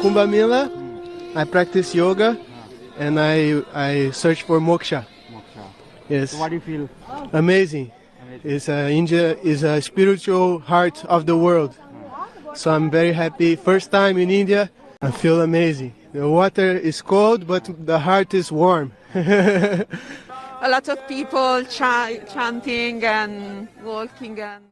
Kumbh Mela. I practice yoga, and I I search for moksha. Moksha. Yes, So what do you feel? amazing. Amazing. It's uh, India is a spiritual heart of the world. So I'm very happy. First time in India, I feel amazing. The water is cold, but the heart is warm. a lot of people ch- chanting and walking and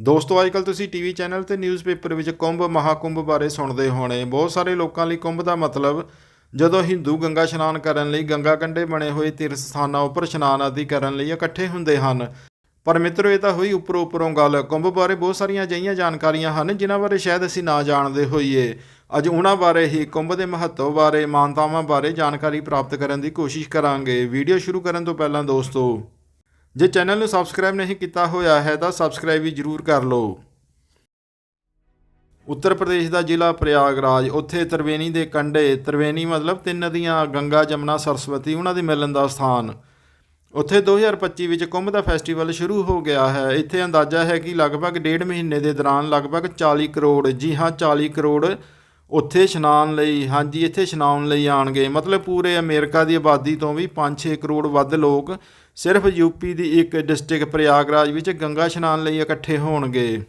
ਦੋਸਤੋ ਅੱਜਕੱਲ ਤੁਸੀਂ TV channel ਤੇ newspaper ਵਿੱਚ ਕੁੰਭ, ਮਹਾਕੁੰਭ ਬਾਰੇ ਸੁਣਦੇ ਹੋਣੇ। ਬਹੁਤ ਸਾਰੇ ਲੋਕਾਂ ਲਈ ਕੁੰਭ ਦਾ ਮਤਲਬ, ਜਦੋਂ ਹਿੰਦੂ ਗੰਗਾ ਇਸ਼ਨਾਨ ਕਰਨ ਲਈ ਗੰਗਾ ਕੰਢੇ ਬਣੇ ਹੋਏ ਤੀਰਥ ਸਥਾਨਾਂ ਉੱਪਰ ਇਸ਼ਨਾਨ ਆਦਿ ਕਰਨ ਲਈ ਇਕੱਠੇ ਹੁੰਦੇ ਹਨ। ਪਰ ਮਿੱਤਰੋ, ਇਹ ਤਾਂ ਹੋਈ ਉੱਪਰੋਂ ਉੱਪਰੋਂ ਗੱਲ। ਕੁੰਭ ਬਾਰੇ ਬਹੁਤ ਸਾਰੀਆਂ ਅਜਿਹੀਆਂ ਜਾਣਕਾਰੀਆਂ ਹਨ, ਜਿਨ੍ਹਾਂ ਬਾਰੇ ਸ਼ਾਇਦ ਅਸੀਂ ਨਾ ਜਾਣਦੇ ਹੋਈਏ। ਅੱਜ ਉਹਨਾਂ ਬਾਰੇ ਹੀ ਕੁੰਭ ਦੇ ਮਹੱਤਵ ਬਾਰੇ, ਮਾਨਤਾਵਾਂ ਬਾਰੇ ਜਾਣਕਾਰੀ ਪ੍ਰਾਪਤ ਕਰਨ ਦੀ ਕੋਸ਼ਿਸ਼ ਕਰਾਂਗੇ। ਵੀਡੀਓ ਸ਼ੁਰੂ ਕਰਨ ਤੋਂ ਪਹਿਲਾਂ ਦੋਸਤੋ, ਜੇ ਚੈਨਲ ਨੂੰ ਸਬਸਕ੍ਰਾਈਬ ਨਹੀਂ ਕੀਤਾ ਹੋਇਆ ਹੈ ਤਾਂ ਸਬਸਕ੍ਰਾਈਬ ਵੀ ਜਰੂਰ ਕਰ ਲਓ। ਉੱਤਰ ਪ੍ਰਦੇਸ਼ ਦਾ ਜ਼ਿਲ੍ਹਾ ਪ੍ਰਯਾਗਰਾਜ, ਉੱਥੇ ਤ੍ਰਿਵੇਣੀ ਦੇ ਕੰਢੇ, ਤ੍ਰਿਵੇਣੀ ਮਤਲਬ ਤਿੰਨ ਨਦੀਆਂ ਗੰਗਾ, ਜਮਨਾ, ਸਰਸਵਤੀ, ਉਹਨਾਂ ਦੇ ਮਿਲਣ ਦਾ ਸਥਾਨ। ਉੱਥੇ 2025 ਵਿੱਚ ਕੁੰਭ ਦਾ ਫੈਸਟੀਵਲ ਸ਼ੁਰੂ ਹੋ ਗਿਆ ਹੈ। ਇੱਥੇ ਅੰਦਾਜ਼ਾ ਹੈ ਕਿ ਲਗਭਗ ਡੇਢ ਮਹੀਨੇ ਦੇ ਦੌਰਾਨ ਲਗਭਗ 40 ਕਰੋੜ, ਜੀ ਹਾਂ 40 ਕਰੋੜ ਉੱਥੇ ਇਸ਼ਨਾਨ ਲਈ, ਹਾਂਜੀ, ਇੱਥੇ ਇਸ਼ਨਾਨ ਲਈ ਆਣਗੇ ਮਤਲਬ ਪੂਰੇ ਅਮਰੀਕਾ ਦੀ ਆਬਾਦੀ ਤੋਂ ਵੀ 5-6 ਕਰੋੜ ਵੱਧ ਲੋਕ ਸਿਰਫ ਯੂਪੀ ਦੀ ਇੱਕ ਡਿਸਟ੍ਰਿਕਟ ਪ੍ਰਯਾਗਰਾਜ ਵਿੱਚ ਗੰਗਾ ਇਸ਼ਨਾਨ ਲਈ ਇਕੱਠੇ ਹੋਣਗੇ।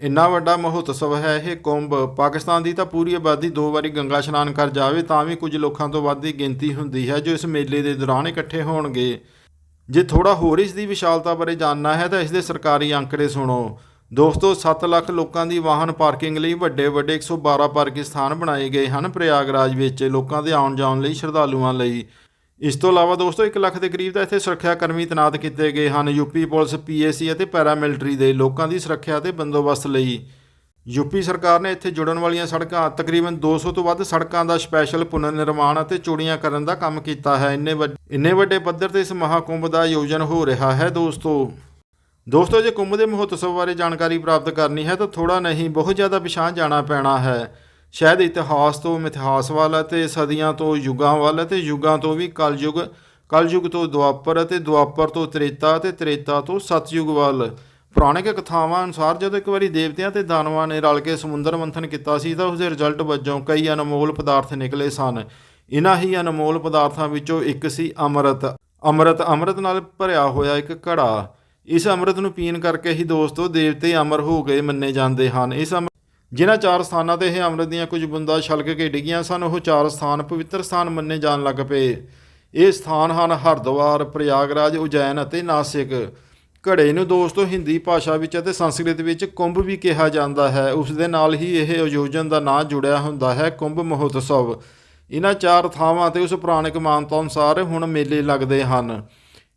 ਇੰਨਾ ਵੱਡਾ ਮਹੋਤਸਵ ਹੈ ਇਹ ਕੁੰਭ। ਪਾਕਿਸਤਾਨ ਦੀ ਤਾਂ ਪੂਰੀ ਆਬਾਦੀ ਦੋ ਵਾਰੀ ਗੰਗਾ ਇਸ਼ਨਾਨ ਕਰ ਜਾਵੇ, ਤਾਂ ਵੀ ਕੁਝ ਲੋਕਾਂ ਤੋਂ ਵੱਧ ਦੀ ਗਿਣਤੀ ਹੁੰਦੀ ਹੈ ਜੋ ਇਸ ਮੇਲੇ ਦੇ ਦੌਰਾਨ ਇਕੱਠੇ ਹੋਣਗੇ। ਜੇ ਥੋੜਾ ਹੋਰ ਇਸ ਦੀ ਵਿਸ਼ਾਲਤਾ ਬਾਰੇ ਜਾਣਨਾ ਹੈ ਤਾਂ ਇਸ ਦੇ ਸਰਕਾਰੀ ਅੰਕੜੇ ਸੁਣੋ। ਦੋਸਤੋ 7 ਲੱਖ ਲੋਕਾਂ ਦੀ ਵਾਹਨ ਪਾਰਕਿੰਗ ਲਈ ਵੱਡੇ ਵੱਡੇ 112 ਪਾਰਕਿੰਗ ਸਥਾਨ ਬਣਾਏ ਗਏ ਹਨ ਪ੍ਰਯਾਗਰਾਜ ਵਿੱਚ, ਲੋਕਾਂ ਦੇ ਆਉਣ ਜਾਣ ਲਈ, ਸ਼ਰਧਾਲੂਆਂ ਲਈ। ਇਸ ਤੋਂ ਇਲਾਵਾ ਦੋਸਤੋ 1 ਲੱਖ ਦੇ ਕਰੀਬ ਤਾਂ ਇੱਥੇ ਸੁਰੱਖਿਆ ਕਰਮੀ ਤੈਨਾਤ ਕੀਤੇ ਗਏ ਹਨ। ਯੂਪੀ ਪੁਲਿਸ ਪੀਏਸੀ ਅਤੇ ਪੈਰਾਮਿਲਟਰੀ ਦੇ ਲੋਕਾਂ ਦੀ ਸੁਰੱਖਿਆ ਅਤੇ ਬੰਦੋਬਸਤ ਲਈ। ਯੂਪੀ ਸਰਕਾਰ ਨੇ ਇੱਥੇ ਜੁੜਨ ਵਾਲੀਆਂ ਸੜਕਾਂ, ਤਕਰੀਬਨ 200 ਤੋਂ ਵੱਧ ਸੜਕਾਂ ਦਾ ਸਪੈਸ਼ਲ ਪੁਨਰ ਨਿਰਮਾਣ ਅਤੇ ਚੋੜੀਆਂ ਕਰਨ ਦਾ ਕੰਮ ਕੀਤਾ ਹੈ। ਇੰਨੇ ਵੱਡ- ਇੰਨੇ ਵੱਡੇ ਪੱਧਰ ਤੇ ਇਸ ਮਹਾਕੁੰਭ ਦਾ ਆਯੋਜਨ ਹੋ ਰਿਹਾ ਹੈ ਦੋਸਤੋ। ਦੋਸਤੋ, ਜੇ ਕੁੰਭ ਦੇ ਮਹੋਤਸਵ ਬਾਰੇ ਜਾਣਕਾਰੀ ਪ੍ਰਾਪਤ ਕਰਨੀ ਹੈ, ਤਾਂ ਥੋੜਾ ਨਹੀਂ, ਬਹੁਤ ਜ਼ਿਆਦਾ ਪਿਛਾਂਹ ਜਾਣਾ ਪੈਣਾ ਹੈ। ਸ਼ਾਇਦ ਇਤਿਹਾਸ ਤੋਂ ਮਿਥਿਹਾਸ ਵੱਲ ਅਤੇ ਸਦੀਆਂ ਤੋਂ ਯੁੱਗਾਂ ਵੱਲ ਅਤੇ ਯੁੱਗਾਂ ਤੋਂ ਵੀ ਕਲਯੁਗ ਕਲਯੁਗ ਤੋਂ ਦੁਆਪਰ ਅਤੇ ਦੁਆਪਰ ਤੋਂ ਤ੍ਰੇਤਾ ਅਤੇ ਤ੍ਰੇਤਾ ਤੋਂ ਸਤਯੁਗ ਵੱਲ। ਪੁਰਾਣਿਕ ਕਥਾਵਾਂ ਅਨੁਸਾਰ ਜਦੋਂ ਇੱਕ ਵਾਰੀ ਦੇਵਤਿਆਂ ਤੇ ਦਾਨਵਾਂ ਨੇ ਰਲ ਕੇ ਸਮੁੰਦਰ ਮੰਥਨ ਕੀਤਾ ਸੀ, ਤਾਂ ਉਸ ਦੇ ਰਿਜ਼ਲਟ ਵਜੋਂ ਕਈ ਅਨਮੋਲ ਪਦਾਰਥ ਨਿਕਲੇ ਸਨ। ਇਨ੍ਹਾਂ ਹੀ ਅਨਮੋਲ ਪਦਾਰਥਾਂ ਵਿੱਚੋਂ ਇੱਕ ਸੀ ਅੰਮ੍ਰਿਤ। ਅੰਮ੍ਰਿਤ ਅੰਮ੍ਰਿਤ ਨਾਲ ਭਰਿਆ ਹੋਇਆ ਇੱਕ ਘੜਾ। ਇਸ ਅੰਮ੍ਰਿਤ ਨੂੰ ਪੀਣ ਕਰਕੇ ਹੀ ਦੋਸਤੋ ਦੇਵਤੇ ਅਮਰ ਹੋ ਗਏ ਮੰਨੇ ਜਾਂਦੇ ਹਨ। ਇਸ ਅੰਮ੍ਰਿਤ ਜਿਨ੍ਹਾਂ ਚਾਰ ਸਥਾਨਾਂ ਤੇ ਇਹ ਅੰਮ੍ਰਿਤ ਦੀਆਂ ਕੁਝ ਬੁੰਦਾਂ ਛਲਕ ਕੇ ਡਿੱਗੀਆਂ ਸਨ, ਉਹ ਚਾਰ ਸਥਾਨ ਪਵਿੱਤਰ ਸਥਾਨ ਮੰਨੇ ਜਾਣ ਲੱਗ ਪਏ। ਇਹ ਸਥਾਨ ਹਨ ਹਰਿਦੁਆਰ, ਪ੍ਰਯਾਗਰਾਜ, ਉਜੈਨ ਅਤੇ ਨਾਸਿਕ। ਘੜੇ ਨੂੰ ਦੋਸਤੋ ਹਿੰਦੀ ਭਾਸ਼ਾ ਵਿੱਚ ਅਤੇ ਸੰਸਕ੍ਰਿਤ ਵਿੱਚ ਕੁੰਭ ਵੀ ਕਿਹਾ ਜਾਂਦਾ ਹੈ। ਉਸ ਦੇ ਨਾਲ ਹੀ ਇਹ ਆਯੋਜਨ ਦਾ ਨਾਂ ਜੁੜਿਆ ਹੁੰਦਾ ਹੈ, ਕੁੰਭ ਮਹੋਤਸਵ। ਇਹਨਾਂ ਚਾਰ ਥਾਵਾਂ ਤੇ ਉਸ ਪੁਰਾਣਿਕ ਮਾਨਤਾ ਅਨੁਸਾਰ ਹੁਣ ਮੇਲੇ ਲੱਗਦੇ ਹਨ।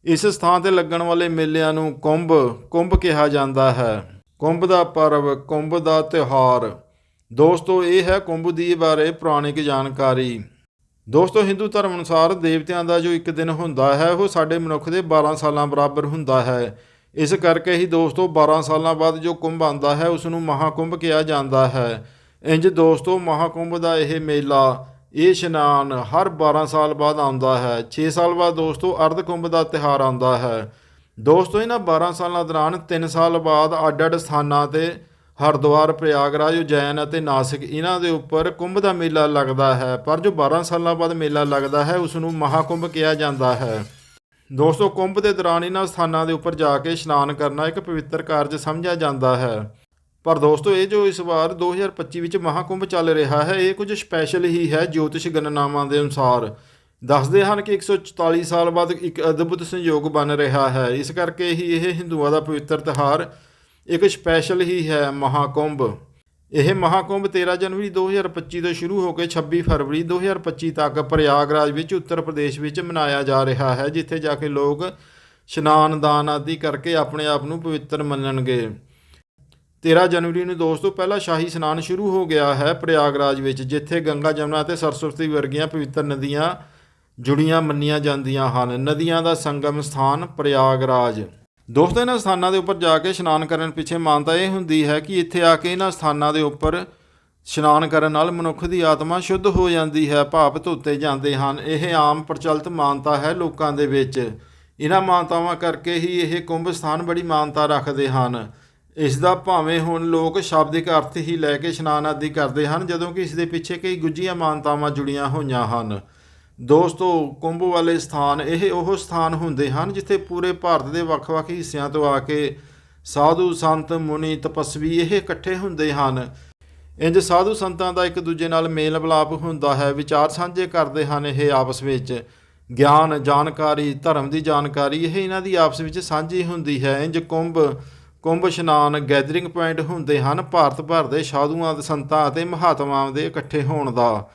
ਇਸ ਸਥਾਨ ਤੇ ਲੱਗਣ ਵਾਲੇ ਮੇਲਿਆਂ ਨੂੰ ਕੁੰਭ ਕੁੰਭ ਕਿਹਾ ਜਾਂਦਾ ਹੈ। ਕੁੰਭ ਦਾ ਪਰਵ, ਕੁੰਭ ਦਾ ਤਿਉਹਾਰ। ਦੋਸਤੋ, ਇਹ ਹੈ ਕੁੰਭ ਦੀ ਬਾਰੇ ਪੁਰਾਣਿਕ ਜਾਣਕਾਰੀ। ਦੋਸਤੋ, ਹਿੰਦੂ ਧਰਮ ਅਨੁਸਾਰ ਦੇਵਤਿਆਂ ਦਾ ਜੋ ਇੱਕ ਦਿਨ ਹੁੰਦਾ ਹੈ, ਉਹ ਸਾਡੇ ਮਨੁੱਖ ਦੇ 12 ਸਾਲਾਂ ਬਰਾਬਰ ਹੁੰਦਾ ਹੈ। ਇਸ ਕਰਕੇ ਹੀ ਦੋਸਤੋ 12 ਸਾਲਾਂ ਬਾਅਦ ਜੋ ਕੁੰਭ ਆਉਂਦਾ ਹੈ ਉਸ ਨੂੰ ਮਹਾਕੁੰਭ ਕਿਹਾ ਜਾਂਦਾ ਹੈ। ਇੰਜ ਦੋਸਤੋ, ਮਹਾਕੁੰਭ ਦਾ ਇਹ ਮੇਲਾ ਇਹ ਇਸ਼ਨਾਨ ਹਰ 12 ਸਾਲ ਬਾਅਦ ਆਉਂਦਾ ਹੈ 6 ਸਾਲ ਬਾਅਦ ਦੋਸਤੋ ਅਰਧ ਕੁੰਭ ਦਾ ਤਿਹਾਰ ਆਉਂਦਾ ਹੈ। ਦੋਸਤੋ, ਇਹਨਾਂ 12 ਸਾਲਾਂ ਦੌਰਾਨ 3 ਸਾਲ ਬਾਅਦ ਅੱਡ-ਅੱਡ ਸਥਾਨਾਂ ਤੇ ਹਰਿਦੁਆਰ, ਪ੍ਰਯਾਗਰਾਜ, ਉਜੈਨ ਅਤੇ ਨਾਸਿਕ ਇਹਨਾਂ ਦੇ ਉੱਪਰ ਕੁੰਭ ਦਾ ਮੇਲਾ ਲੱਗਦਾ ਹੈ। ਪਰ ਜੋ 12 ਸਾਲਾਂ ਬਾਅਦ ਮੇਲਾ ਲੱਗਦਾ ਹੈ ਉਸ ਨੂੰ ਮਹਾਕੁੰਭ ਕਿਹਾ ਜਾਂਦਾ ਹੈ। ਦੋਸਤੋ, ਕੁੰਭ ਦੇ ਦੌਰਾਨ ਇਹਨਾਂ ਸਥਾਨਾਂ ਦੇ ਉੱਪਰ ਜਾ ਕੇ ਇਸ਼ਨਾਨ ਕਰਨਾ ਇੱਕ ਪਵਿੱਤਰ ਕਾਰਜ ਸਮਝਿਆ ਜਾਂਦਾ ਹੈ। ਪਰ ਦੋਸਤੋ, ਇਹ ਜੋ ਇਸ ਵਾਰ 2025 ਵਿੱਚ ਮਹਾਕੁੰਭ ਚੱਲ ਰਿਹਾ ਹੈ, ਇਹ ਕੁਝ ਸਪੈਸ਼ਲ ਹੀ ਹੈ ਜੋਤਿਸ਼ ਗਣਨਾਵਾਂ ਦੇ ਅਨੁਸਾਰ। ਦੱਸਦੇ ਹਨ ਕਿ 144 ਸਾਲ ਬਾਅਦ ਇੱਕ ਅਦਭੁਤ ਸੰਯੋਗ ਬਣ ਰਿਹਾ ਹੈ। ਇਸ ਕਰਕੇ ਹੀ ਇਹ ਹਿੰਦੂਆਂ ਦਾ ਪਵਿੱਤਰ ਤਿਉਹਾਰ ਇੱਕ ਸਪੈਸ਼ਲ ਹੀ ਹੈ ਮਹਾਕੁੰਭ। ਇਹ ਮਹਾਕੁੰਭ 13 ਜਨਵਰੀ 2025 ਤੋਂ ਸ਼ੁਰੂ ਹੋ ਕੇ 26 ਫਰਵਰੀ 2025 ਤੱਕ ਪ੍ਰਯਾਗਰਾਜ ਵਿੱਚ ਉੱਤਰ ਪ੍ਰਦੇਸ਼ ਵਿੱਚ ਮਨਾਇਆ ਜਾ ਰਿਹਾ ਹੈ, ਜਿੱਥੇ ਜਾ ਕੇ ਲੋਕ ਇਸ਼ਨਾਨ ਦਾਨ ਆਦਿ ਕਰਕੇ ਆਪਣੇ ਆਪ ਨੂੰ ਪਵਿੱਤਰ ਮੰਨਣਗੇ। 13 ਜਨਵਰੀ ਨੂੰ ਦੋਸਤੋ, ਪਹਿਲਾ ਸ਼ਾਹੀ ਇਸ਼ਨਾਨ ਸ਼ੁਰੂ ਹੋ ਗਿਆ ਹੈ ਪ੍ਰਯਾਗਰਾਜ ਵਿੱਚ, ਜਿੱਥੇ ਗੰਗਾ ਜਮਨਾ ਅਤੇ ਸਰਸਵਤੀ ਵਰਗੀਆਂ ਪਵਿੱਤਰ ਨਦੀਆਂ ਜੁੜੀਆਂ ਮੰਨੀਆਂ ਜਾਂਦੀਆਂ ਹਨ। ਨਦੀਆਂ ਦਾ ਸੰਗਮ ਸਥਾਨ ਪ੍ਰਯਾਗਰਾਜ। ਦੋਸਤੋ, ਇਹਨਾਂ ਸਥਾਨਾਂ ਦੇ ਉੱਪਰ ਜਾ ਕੇ ਇਸ਼ਨਾਨ ਕਰਨ ਪਿੱਛੇ ਮਾਨਤਾ ਇਹ ਹੁੰਦੀ ਹੈ ਕਿ ਇੱਥੇ ਆ ਕੇ ਇਹਨਾਂ ਸਥਾਨਾਂ ਦੇ ਉੱਪਰ ਇਸ਼ਨਾਨ ਕਰਨ ਨਾਲ ਮਨੁੱਖ ਦੀ ਆਤਮਾ ਸ਼ੁੱਧ ਹੋ ਜਾਂਦੀ ਹੈ ਭਾਪ ਧੋਤੇ ਜਾਂਦੇ ਹਨ। ਇਹ ਆਮ ਪ੍ਰਚਲਿਤ ਮਾਨਤਾ ਹੈ ਲੋਕਾਂ ਦੇ ਵਿੱਚ। ਇਹਨਾਂ ਮਾਨਤਾਵਾਂ ਕਰਕੇ ਹੀ ਇਹ ਕੁੰਭ ਸਥਾਨ ਬੜੀ ਮਾਨਤਾ ਰੱਖਦੇ ਹਨ। ਇਸ ਦਾ ਭਾਵੇਂ ਹੁਣ ਲੋਕ ਸ਼ਾਬਦਿਕ ਅਰਥ ਹੀ ਲੈ ਕੇ ਇਸ਼ਨਾਨ ਆਦਿ ਕਰਦੇ ਹਨ, ਜਦੋਂ ਕਿ ਇਸ ਦੇ ਪਿੱਛੇ ਕਈ ਗੁੱਝੀਆਂ ਮਾਨਤਾਵਾਂ ਜੁੜੀਆਂ ਹੋਈਆਂ ਹਨ। ਦੋਸਤੋ, ਕੁੰਭ ਵਾਲੇ ਸਥਾਨ ਇਹ ਉਹ ਸਥਾਨ ਹੁੰਦੇ ਹਨ ਜਿੱਥੇ ਪੂਰੇ ਭਾਰਤ ਦੇ ਵੱਖ-ਵੱਖ ਹਿੱਸਿਆਂ ਤੋਂ ਆ ਕੇ ਸਾਧੂ ਸੰਤ, ਮੁਨੀ, ਤਪਸਵੀ ਇਹ ਇਕੱਠੇ ਹੁੰਦੇ ਹਨ। ਇੰਜ ਸਾਧੂ ਸੰਤਾਂ ਦਾ ਇੱਕ ਦੂਜੇ ਨਾਲ ਮੇਲ ਮਿਲਾਪ ਹੁੰਦਾ ਹੈ, ਵਿਚਾਰ ਸਾਂਝੇ ਕਰਦੇ ਹਨ ਇਹ ਆਪਸ ਵਿੱਚ। ਗਿਆਨ, ਜਾਣਕਾਰੀ, ਧਰਮ ਦੀ ਜਾਣਕਾਰੀ ਇਹ ਇਹਨਾਂ ਦੀ ਆਪਸ ਵਿੱਚ ਸਾਂਝੀ ਹੁੰਦੀ ਹੈ। ਇੰਜ ਕੁੰਭ ਕੁੰਭ ਇਸ਼ਨਾਨ ਗੈਦਰਿੰਗ ਪੁਆਇੰਟ ਹੁੰਦੇ ਹਨ, ਭਾਰਤ ਭਰ ਦੇ ਸਾਧੂਆਂ ਤੇ ਸੰਤਾਂ ਅਤੇ ਮਹਾਤਮਾਵਾਂ ਦੇ ਇਕੱਠੇ ਹੋਣ ਦਾ।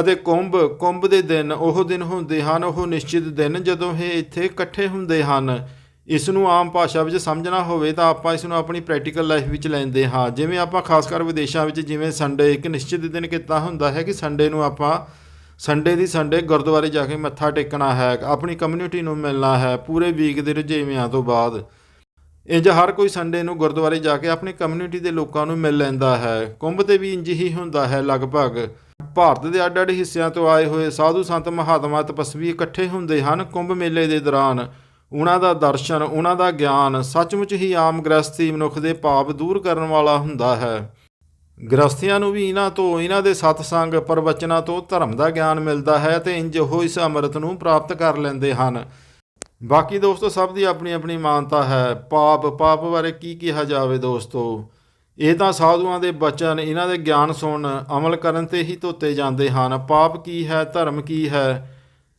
ਅਤੇ ਕੁੰਭ ਕੁੰਭ ਦੇ ਦਿਨ ਉਹ ਦਿਨ ਹੁੰਦੇ ਹਨ, ਉਹ ਨਿਸ਼ਚਿਤ ਦਿਨ ਜਦੋਂ ਇਹ ਇੱਥੇ ਇਕੱਠੇ ਹੁੰਦੇ ਹਨ। ਇਸ ਨੂੰ ਆਮ ਭਾਸ਼ਾ ਵਿੱਚ ਸਮਝਣਾ ਹੋਵੇ ਤਾਂ ਆਪਾਂ ਇਸ ਨੂੰ ਆਪਣੀ ਪ੍ਰੈਕਟੀਕਲ ਲਾਈਫ ਵਿੱਚ ਲੈਂਦੇ ਹਾਂ। ਜਿਵੇਂ ਆਪਾਂ ਖਾਸ ਕਰ ਵਿਦੇਸ਼ਾਂ ਵਿੱਚ ਜਿਵੇਂ ਸੰਡੇ ਇੱਕ ਨਿਸ਼ਚਿਤ ਦਿਨ ਕੀਤਾ ਹੁੰਦਾ ਹੈ ਕਿ ਸੰਡੇ ਨੂੰ ਆਪਾਂ ਸੰਡੇ ਦੀ ਸੰਡੇ ਗੁਰਦੁਆਰੇ ਜਾ ਕੇ ਮੱਥਾ ਟੇਕਣਾ ਹੈ, ਆਪਣੀ ਕਮਿਊਨਿਟੀ ਨੂੰ ਮਿਲਣਾ ਹੈ ਪੂਰੇ ਵੀਕ ਦੇ ਰੁਝੇਵਿਆਂ ਤੋਂ ਬਾਅਦ। ਇੰਜ ਹਰ ਕੋਈ ਸੰਡੇ ਨੂੰ ਗੁਰਦੁਆਰੇ ਜਾ ਕੇ ਆਪਣੀ ਕਮਿਊਨਿਟੀ ਦੇ ਲੋਕਾਂ ਨੂੰ ਮਿਲ ਲੈਂਦਾ ਹੈ। ਕੁੰਭ ਤੇ ਵੀ ਇੰਜ ਹੀ ਹੁੰਦਾ ਹੈ ਲਗਭਗ। ਭਾਰਤ ਦੇ ਅੱਡ-ਅੱਡ ਹਿੱਸਿਆਂ ਤੋਂ ਆਏ ਹੋਏ ਸਾਧੂ ਸੰਤ ਮਹਾਤਮਾ ਤਪਸਵੀ ਇਕੱਠੇ ਹੁੰਦੇ ਹਨ ਕੁੰਭ ਮੇਲੇ ਦੇ ਦੌਰਾਨ। ਉਹਨਾਂ ਦਾ ਦਰਸ਼ਨ, ਉਹਨਾਂ ਦਾ ਗਿਆਨ ਸੱਚਮੁੱਚ ਹੀ ਆਮ ਗ੍ਰਸਤੀ ਮਨੁੱਖ ਦੇ ਪਾਪ ਦੂਰ ਕਰਨ ਵਾਲਾ ਹੁੰਦਾ ਹੈ। ਗ੍ਰਸਤੀਆਂ ਨੂੰ ਵੀ ਇਹਨਾਂ ਤੋਂ, ਇਹਨਾਂ ਦੇ ਸਤਸੰਗ ਪ੍ਰਵਚਨਾਂ ਤੋਂ ਧਰਮ ਦਾ ਗਿਆਨ ਮਿਲਦਾ ਹੈ ਤੇ ਇੰਜ ਉਹ ਇਸ ਅੰਮ੍ਰਿਤ ਨੂੰ ਪ੍ਰਾਪਤ ਕਰ ਲੈਂਦੇ ਹਨ। ਬਾਕੀ ਦੋਸਤੋ, ਸਭ ਦੀ ਆਪਣੀ ਆਪਣੀ ਮਾਨਤਾ ਹੈ। ਪਾਪ ਪਾਪ ਬਾਰੇ ਕੀ ਕਿਹਾ ਜਾਵੇ ਦੋਸਤੋ? ਇਹ ਤਾਂ ਸਾਧੂਆਂ ਦੇ ਬਚਨ, ਇਹਨਾਂ ਦੇ ਗਿਆਨ ਸੁਣ ਅਮਲ ਕਰਨ ਤੇ ਹੀ ਧੋਤੇ ਜਾਂਦੇ ਹਨ। ਪਾਪ ਕੀ ਹੈ, ਧਰਮ ਕੀ ਹੈ?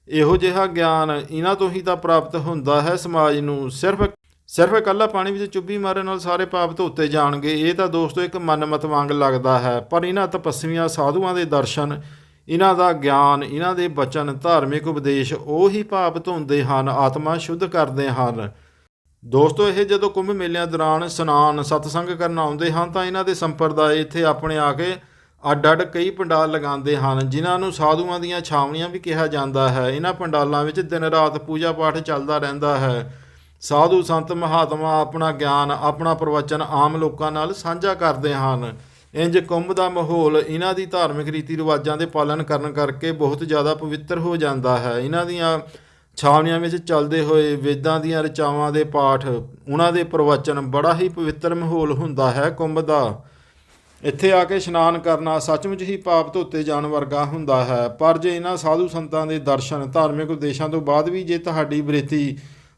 ਇਹੋ ਜਿਹਾ ਗਿਆਨ ਇਹਨਾਂ ਤੋਂ ਹੀ ਤਾਂ ਪ੍ਰਾਪਤ ਹੁੰਦਾ ਹੈ ਸਮਾਜ ਨੂੰ। ਸਿਰਫ ਸਿਰਫ ਇਕੱਲਾ ਪਾਣੀ ਵਿੱਚ ਚੁੱਭੀ ਮਾਰਨ ਨਾਲ ਸਾਰੇ ਪਾਪ ਧੋਤੇ ਜਾਣਗੇ। ਇਹ ਤਾਂ ਦੋਸਤੋ ਇੱਕ ਮਨਮਤ ਵਾਂਗ ਲੱਗਦਾ ਹੈ। ਪਰ ਇਹਨਾਂ ਤਪਸਵੀਆਂ ਸਾਧੂਆਂ ਦੇ ਦਰਸ਼ਨ ਇਹਨਾਂ ਦਾ ਗਿਆਨ, ਇਹਨਾਂ ਦੇ ਬਚਨ, ਧਾਰਮਿਕ ਉਪਦੇਸ਼ ਉਹ ਹੀ ਪਾਪ ਧੋਂਦੇ ਹਨ, ਆਤਮਾ ਸ਼ੁੱਧ ਕਰਦੇ ਹਨ। ਦੋਸਤੋ, ਇਹ ਜਦੋਂ ਕੁੰਭ ਮੇਲਿਆਂ ਦੌਰਾਨ ਇਸ਼ਨਾਨ, ਸਤਸੰਗ ਕਰਨ ਆਉਂਦੇ ਹਨ ਤਾਂ ਇਹਨਾਂ ਦੇ ਸੰਪਰਦਾਇ ਇੱਥੇ ਆਪਣੇ ਆ ਕੇ ਅੱਡ-ਅੱਡ ਕਈ ਪੰਡਾਲ ਲਗਾਉਂਦੇ ਹਨ, ਜਿਨ੍ਹਾਂ ਨੂੰ ਸਾਧੂਆਂ ਦੀਆਂ ਛਾਵਣੀਆਂ ਵੀ ਕਿਹਾ ਜਾਂਦਾ ਹੈ। ਇਹਨਾਂ ਪੰਡਾਲਾਂ ਵਿੱਚ ਦਿਨ ਰਾਤ ਪੂਜਾ ਪਾਠ ਚੱਲਦਾ ਰਹਿੰਦਾ ਹੈ। ਸਾਧੂ ਸੰਤ ਮਹਾਤਮਾ ਆਪਣਾ ਗਿਆਨ, ਆਪਣਾ ਪ੍ਰਵਚਨ ਆਮ ਲੋਕਾਂ ਨਾਲ ਸਾਂਝਾ ਕਰਦੇ ਹਨ। ਇੰਜ ਕੁੰਭ ਦਾ ਮਾਹੌਲ ਇਹਨਾਂ ਦੀ ਧਾਰਮਿਕ ਰੀਤੀ ਰਿਵਾਜਾਂ ਦੇ ਪਾਲਣ ਕਰਨ ਕਰਕੇ ਬਹੁਤ ਜ਼ਿਆਦਾ ਪਵਿੱਤਰ ਹੋ ਜਾਂਦਾ ਹੈ। ਇਹਨਾਂ ਦੀਆਂ ਛਾਵਣੀਆਂ ਵਿੱਚ ਚੱਲਦੇ ਹੋਏ ਵੇਦਾਂ ਦੀਆਂ ਰਚਾਵਾਂ ਦੇ ਪਾਠ, ਉਹਨਾਂ ਦੇ ਪ੍ਰਵਚਨ ਬੜਾ ਹੀ ਪਵਿੱਤਰ ਮਾਹੌਲ ਹੁੰਦਾ ਹੈ ਕੁੰਭ ਦਾ। ਇੱਥੇ ਆ ਕੇ ਇਸ਼ਨਾਨ ਕਰਨਾ ਸੱਚਮੁੱਚ ਹੀ ਪਾਪ ਧੋਤੇ ਜਾਣ ਵਰਗਾ ਹੁੰਦਾ ਹੈ। ਪਰ ਜੇ ਇਹਨਾਂ ਸਾਧੂ ਸੰਤਾਂ ਦੇ ਦਰਸ਼ਨ ਧਾਰਮਿਕ ਉਪਦੇਸ਼ਾਂ ਤੋਂ ਬਾਅਦ ਵੀ ਜੇ ਤੁਹਾਡੀ ਬ੍ਰਿਤੀ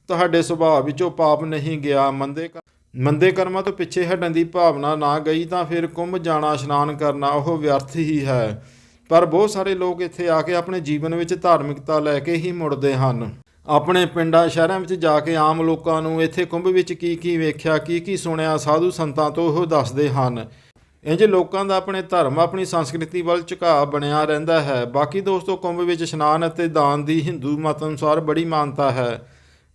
ਤੁਹਾਡੇ ਸੁਭਾਅ ਵਿੱਚੋਂ ਪਾਪ ਨਹੀਂ ਗਿਆ, ਮੰਦੇ ਮੰਦੇ ਕਰਮਾਂ ਤੋਂ ਪਿੱਛੇ ਹਟਣ ਦੀ ਭਾਵਨਾ ਨਾ ਗਈ ਤਾਂ ਫਿਰ ਕੁੰਭ ਜਾਣਾ, ਇਸ਼ਨਾਨ ਕਰਨਾ ਉਹ ਵਿਅਰਥ ਹੀ ਹੈ। ਪਰ ਬਹੁਤ ਸਾਰੇ ਲੋਕ ਇੱਥੇ ਆ ਕੇ ਆਪਣੇ ਜੀਵਨ ਵਿੱਚ ਧਾਰਮਿਕਤਾ ਲੈ ਕੇ ਹੀ ਮੁੜਦੇ ਹਨ। ਆਪਣੇ ਪਿੰਡਾਂ, ਸ਼ਹਿਰਾਂ ਵਿੱਚ ਜਾ ਕੇ ਆਮ ਲੋਕਾਂ ਨੂੰ ਇੱਥੇ ਕੁੰਭ ਵਿੱਚ ਕੀ ਕੀ ਵੇਖਿਆ, ਕੀ ਕੀ ਸੁਣਿਆ, ਸਾਧੂ ਸੰਤਾਂ ਤੋਂ ਉਹ ਦੱਸਦੇ ਹਨ। ਇੰਜ ਲੋਕਾਂ ਦਾ ਆਪਣੇ ਧਰਮ, ਆਪਣੀ ਸੰਸਕ੍ਰਿਤੀ ਵੱਲ ਝੁਕਾਅ ਬਣਿਆ ਰਹਿੰਦਾ ਹੈ। ਬਾਕੀ ਦੋਸਤੋ, ਕੁੰਭ ਵਿੱਚ ਇਸ਼ਨਾਨ ਅਤੇ ਦਾਨ ਦੀ ਹਿੰਦੂ ਮਤ ਅਨੁਸਾਰ ਬੜੀ ਮਾਨਤਾ ਹੈ।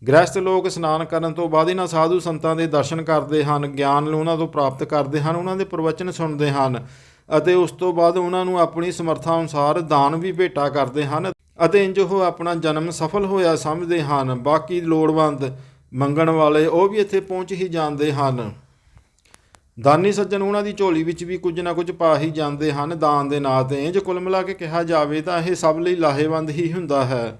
ਗ੍ਰਸਤ ਲੋਕ ਇਸ਼ਨਾਨ ਕਰਨ ਤੋਂ ਬਾਅਦ ਇਹਨਾਂ ਸਾਧੂ ਸੰਤਾਂ ਦੇ ਦਰਸ਼ਨ ਕਰਦੇ ਹਨ, ਗਿਆਨ ਨੂੰ ਉਹਨਾਂ ਤੋਂ ਪ੍ਰਾਪਤ ਕਰਦੇ ਹਨ, ਉਹਨਾਂ ਦੇ ਪ੍ਰਵਚਨ ਸੁਣਦੇ ਹਨ ਅਤੇ ਉਸ ਤੋਂ ਬਾਅਦ ਉਹਨਾਂ ਨੂੰ ਆਪਣੀ ਸਮਰੱਥਾ ਅਨੁਸਾਰ ਦਾਨ ਵੀ ਭੇਟਾ ਕਰਦੇ ਹਨ ਅਤੇ ਇੰਜ ਉਹ ਆਪਣਾ ਜਨਮ ਸਫਲ ਹੋਇਆ ਸਮਝਦੇ ਹਨ। ਬਾਕੀ ਲੋੜਵੰਦ ਮੰਗਣ ਵਾਲੇ ਉਹ ਵੀ ਇੱਥੇ ਪਹੁੰਚ ਹੀ ਜਾਂਦੇ ਹਨ। ਦਾਨੀ ਸੱਜਣ ਉਹਨਾਂ ਦੀ ਝੋਲੀ ਵਿੱਚ ਵੀ ਕੁਝ ਨਾ ਕੁਝ ਪਾ ਹੀ ਜਾਂਦੇ ਹਨ ਦਾਨ ਦੇ ਨਾਂ ਤੇ। ਜੇ ਕੁੱਲ ਮਿਲਾ ਕੇ ਕਿਹਾ ਜਾਵੇ ਤਾਂ ਇਹ ਸਭ ਲਈ ਲਾਹੇਵੰਦ ਹੀ ਹੁੰਦਾ ਹੈ।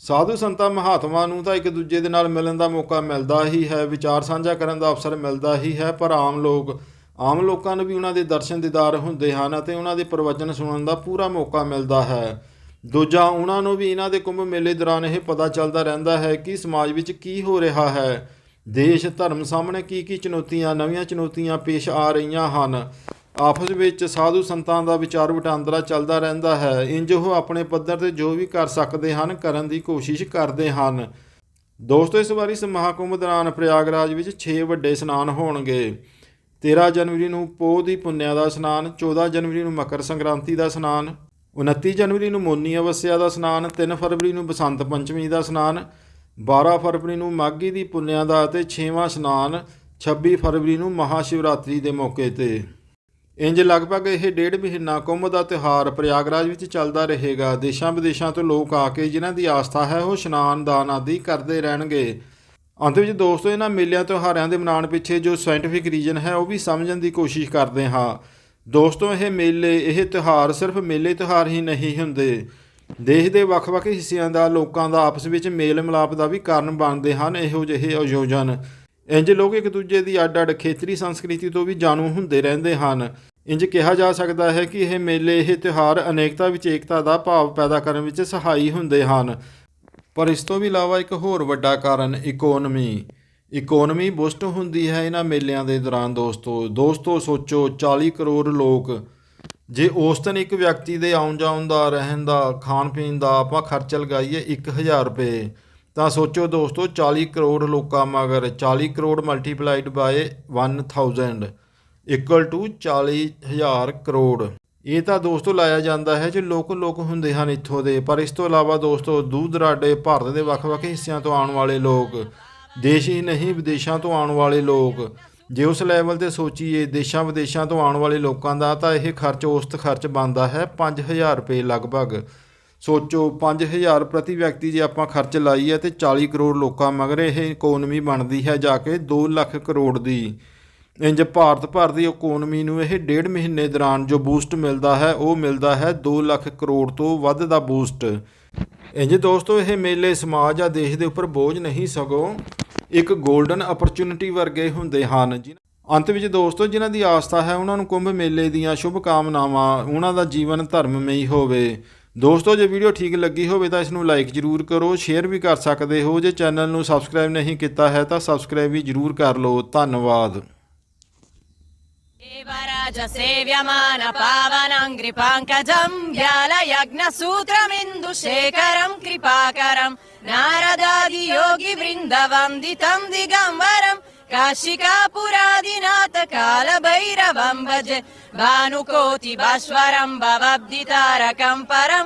ਸਾਧੂ ਸੰਤਾਂ ਮਹਾਤਮਾ ਨੂੰ ਤਾਂ ਇੱਕ ਦੂਜੇ ਦੇ ਨਾਲ ਮਿਲਣ ਦਾ ਮੌਕਾ ਮਿਲਦਾ ਹੀ ਹੈ, ਵਿਚਾਰ ਸਾਂਝਾ ਕਰਨ ਦਾ ਅਵਸਰ ਮਿਲਦਾ ਹੀ ਹੈ, ਪਰ ਆਮ ਲੋਕ, ਆਮ ਲੋਕਾਂ ਨੂੰ ਵੀ ਉਹਨਾਂ ਦੇ ਦਰਸ਼ਨ ਦੀਦਾਰ ਹੁੰਦੇ ਹਨ ਅਤੇ ਉਹਨਾਂ ਦੇ ਪ੍ਰਵਚਨ ਸੁਣਨ ਦਾ ਪੂਰਾ ਮੌਕਾ ਮਿਲਦਾ ਹੈ। ਦੂਜਾ, ਉਹਨਾਂ ਨੂੰ ਵੀ ਇਹਨਾਂ ਦੇ ਕੁੰਭ ਮੇਲੇ ਦੌਰਾਨ ਇਹ ਪਤਾ ਚੱਲਦਾ ਰਹਿੰਦਾ ਹੈ ਕਿ ਸਮਾਜ ਵਿੱਚ ਕੀ ਹੋ ਰਿਹਾ ਹੈ। ਦੇਸ਼, ਧਰਮ ਸਾਹਮਣੇ ਕੀ ਕੀ ਚੁਣੌਤੀਆਂ, ਨਵੀਆਂ ਚੁਣੌਤੀਆਂ ਪੇਸ਼ ਆ ਰਹੀਆਂ ਹਨ। ਆਪਸ ਵਿੱਚ ਸਾਧੂ ਸੰਤਾਂ ਦਾ ਵਿਚਾਰ ਵਟਾਂਦਰਾ ਚੱਲਦਾ ਰਹਿੰਦਾ ਹੈ। ਇੰਜ ਉਹ ਆਪਣੇ ਪੱਧਰ ਤੇ ਜੋ ਵੀ ਕਰ ਸਕਦੇ ਹਨ, ਕਰਨ ਦੀ ਕੋਸ਼ਿਸ਼ ਕਰਦੇ ਹਨ। ਦੋਸਤੋ, ਇਸ ਵਾਰੀ ਇਸ ਮਹਾਕੁੰਭ ਦੌਰਾਨ ਪ੍ਰਯਾਗਰਾਜ ਵਿੱਚ 6 ਵੱਡੇ ਇਸ਼ਨਾਨ ਹੋਣਗੇ। 13 ਜਨਵਰੀ ਨੂੰ ਪੋਹ ਦੀ ਪੁੰਨਿਆ ਦਾ ਇਸ਼ਨਾਨ 14 ਜਨਵਰੀ ਨੂੰ ਮਕਰ ਸੰਕ੍ਰਾਂਤੀ ਦਾ ਇਸ਼ਨਾਨ 29 ਜਨਵਰੀ ਨੂੰ ਮੋਨੀ ਅਵਸਿਆ ਦਾ ਇਸ਼ਨਾਨ 3 ਫਰਵਰੀ ਨੂੰ ਬਸੰਤ ਪੰਚਮੀ ਦਾ ਇਸ਼ਨਾਨ 12 ਫਰਵਰੀ ਨੂੰ ਮਾਘੀ ਦੀ ਪੁੰਨਿਆ ਦਾ ਅਤੇ 6ਵਾਂ ਇਸ਼ਨਾਨ 26 ਫਰਵਰੀ ਨੂੰ ਮਹਾ ਸ਼ਿਵਰਾਤਰੀ ਦੇ ਮੌਕੇ ਤੇ। ਇੰਜ ਲਗਭਗ ਇਹ ਡੇਢ ਮਹੀਨਾ ਕੁੰਭ ਦਾ ਤਿਉਹਾਰ ਪ੍ਰਯਾਗਰਾਜ ਵਿੱਚ ਚੱਲਦਾ ਰਹੇਗਾ। ਦੇਸ਼ਾਂ ਵਿਦੇਸ਼ਾਂ ਤੋਂ ਲੋਕ ਆ ਕੇ ਜਿਨ੍ਹਾਂ ਦੀ ਆਸਥਾ ਹੈ, ਉਹ ਇਸ਼ਨਾਨ ਦਾਨ ਆਦਿ ਕਰਦੇ ਰਹਿਣਗੇ। ਅੰਤ ਵਿੱਚ ਦੋਸਤੋ ਇਹਨਾਂ ਮੇਲਿਆਂ ਤਿਉਹਾਰਾਂ ਦੇ ਮਨਾਉਣ ਪਿੱਛੇ ਜੋ ਸਾਇੰਟੀਫਿਕ ਰੀਜ਼ਨ ਹੈ, ਉਹ ਵੀ ਸਮਝਣ ਦੀ ਕੋਸ਼ਿਸ਼ ਕਰਦੇ ਹਾਂ। ਦੋਸਤੋ, ਇਹ ਮੇਲੇ, ਇਹ ਤਿਉਹਾਰ ਸਿਰਫ ਮੇਲੇ ਤਿਉਹਾਰ ਹੀ ਨਹੀਂ ਹੁੰਦੇ। ਦੇਸ਼ ਦੇ ਵੱਖ-ਵੱਖ ਹਿੱਸਿਆਂ ਦਾ, ਲੋਕਾਂ ਦਾ ਆਪਸ ਵਿੱਚ ਮੇਲ ਮਿਲਾਪ ਦਾ ਵੀ ਕਾਰਨ ਬਣਦੇ ਹਨ, ਇਹੋ ਜਿਹੇ ਆਯੋਜਨ। ਇੰਜ ਲੋਕ ਇੱਕ ਦੂਜੇ ਦੀ ਅੱਡ-ਅੱਡ ਖੇਤਰੀ ਸੰਸਕ੍ਰਿਤੀ ਤੋਂ ਵੀ ਜਾਣੂ ਹੁੰਦੇ ਰਹਿੰਦੇ ਹਨ। ਇੰਜ ਕਿਹਾ ਜਾ ਸਕਦਾ ਹੈ ਕਿ ਇਹ ਮੇਲੇ, ਇਹ ਤਿਉਹਾਰ ਅਨੇਕਤਾ ਵਿੱਚ ਏਕਤਾ ਦਾ ਭਾਵ ਪੈਦਾ ਕਰਨ ਵਿੱਚ ਸਹਾਈ ਹੁੰਦੇ ਹਨ। ਪਰ ਇਸ ਤੋਂ ਵੀ ਇਲਾਵਾ ਇੱਕ ਹੋਰ ਵੱਡਾ ਕਾਰਨ, ਇਕਨੋਮੀ। ਇਕਨੋਮੀ ਬੂਸਟ ਹੁੰਦੀ ਹੈ ਇਹਨਾਂ ਮੇਲਿਆਂ ਦੇ ਦੌਰਾਨ, ਦੋਸਤੋ। ਦੋਸਤੋ, ਸੋਚੋ 40 ਕਰੋੜ ਲੋਕ। ਜੇ ਔਸਤਨ ਇੱਕ ਵਿਅਕਤੀ ਦੇ ਆਉਣ ਜਾਣ ਦਾ, ਰਹਿਣ ਦਾ ਖਾਣ ਪੀਣ ਦਾ ਆਪਾਂ ਖਰਚ ਲਗਾਈਏ 1000 ਰੁਪਏ ਤਾਂ ਸੋਚੋ ਦੋਸਤੋ 40 ਕਰੋੜ ਲੋਕਾਂ ਮਗਰ 40 crore multiplied by 1000 equal to 40000 crore. ਇਹ ਤਾਂ ਦੋਸਤੋ ਲਾਇਆ ਜਾਂਦਾ ਹੈ ਜੇ ਲੋਕ ਲੋਕ ਹੁੰਦੇ ਹਨ ਇੱਥੋਂ ਦੇ। ਪਰ ਇਸ ਤੋਂ ਇਲਾਵਾ ਦੋਸਤੋ ਦੂਰ ਦਰਾਡੇ ਭਾਰਤ ਦੇ ਵੱਖ-ਵੱਖ ਹਿੱਸਿਆਂ ਤੋਂ ਆਉਣ ਵਾਲੇ ਲੋਕ, ਦੇਸ਼ ਹੀ ਨਹੀਂ, ਵਿਦੇਸ਼ਾਂ ਤੋਂ ਆਉਣ ਵਾਲੇ ਲੋਕ, ਜੇ ਉਸ ਲੈਵਲ ਤੇ ਸੋਚੀਏ ਦੇਸ਼ਾਂ ਵਿਦੇਸ਼ਾਂ ਤੋਂ ਆਉਣ ਵਾਲੇ ਲੋਕਾਂ ਦਾ, ਤਾਂ ਇਹ ਖਰਚ, ਔਸਤ ਖਰਚ ਬਣਦਾ ਹੈ 5000 ਰੁਪਏ ਲਗਭਗ। ਸੋਚੋ 5000 ਪ੍ਰਤੀ ਵਿਅਕਤੀ ਜੇ ਆਪਾਂ ਖਰਚ ਲਾਈ ਹੈ ਤੇ 40 ਕਰੋੜ ਲੋਕਾਂ ਮਗਰ ਇਹ ਇਕਨੋਮੀ ਬਣਦੀ ਹੈ ਜਾ ਕੇ 2 ਲੱਖ ਕਰੋੜ ਦੀ। ਇੰਜ ਭਾਰਤ ਭਰ ਦੀ ਇਕਨੋਮੀ ਨੂੰ ਇਹ ਡੇਢ ਮਹੀਨੇ ਦੌਰਾਨ ਜੋ ਬੂਸਟ ਮਿਲਦਾ ਹੈ, ਉਹ ਮਿਲਦਾ ਹੈ 2 ਲੱਖ ਕਰੋੜ ਤੋਂ ਵੱਧ ਦਾ ਬੂਸਟ ਇੰਜ ਦੋਸਤੋ, ਇਹ ਮੇਲੇ ਸਮਾਜ ਜਾਂ ਦੇਸ਼ ਦੇ ਉੱਪਰ ਬੋਝ ਨਹੀਂ ਸਗੋਂ ਇੱਕ 골ਡਨ ਓਪਰਚੁਨਿਟੀ ਵਰਗੇ ਹੁੰਦੇ ਹਨ। ਜਿਨ੍ਹਾਂ- ਅੰਤ ਵਿੱਚ ਦੋਸਤੋ, ਜਿਨ੍ਹਾਂ ਦੀ ਆਸਥਾ ਹੈ, ਉਹਨਾਂ ਨੂੰ ਕੁੰਭ ਮੇਲੇ ਦੀਆਂ ਸ਼ੁਭ ਕਾਮਨਾਵਾਂ ਉਹਨਾਂ ਦਾ ਜੀਵਨ ਧਰਮਮਈ ਹੋਵੇ। ਦੋਸਤੋ, ਜੇ ਵੀਡੀਓ ਠੀਕ ਲੱਗੀ ਹੋਵੇ ਤਾਂ ਇਸ ਨੂੰ ਲਾਈਕ ਜਰੂਰ ਕਰੋ ਸ਼ੇਅਰ ਵੀ ਕਰ ਸਕਦੇ ਹੋ। ਜੇ ਚੈਨਲ ਨੂੰ ਸਬਸਕ੍ਰਾਈਬ ਨਹੀਂ ਕੀਤਾ ਹੈ ਤਾਂ ਸਬਸਕ੍ਰਾਈਬ ਵੀ ਜਰੂਰ ਕਰ ਲਓ। ਧੰਨਵਾਦ। भानुकोति वा स्वरं भवद्दितारकं परं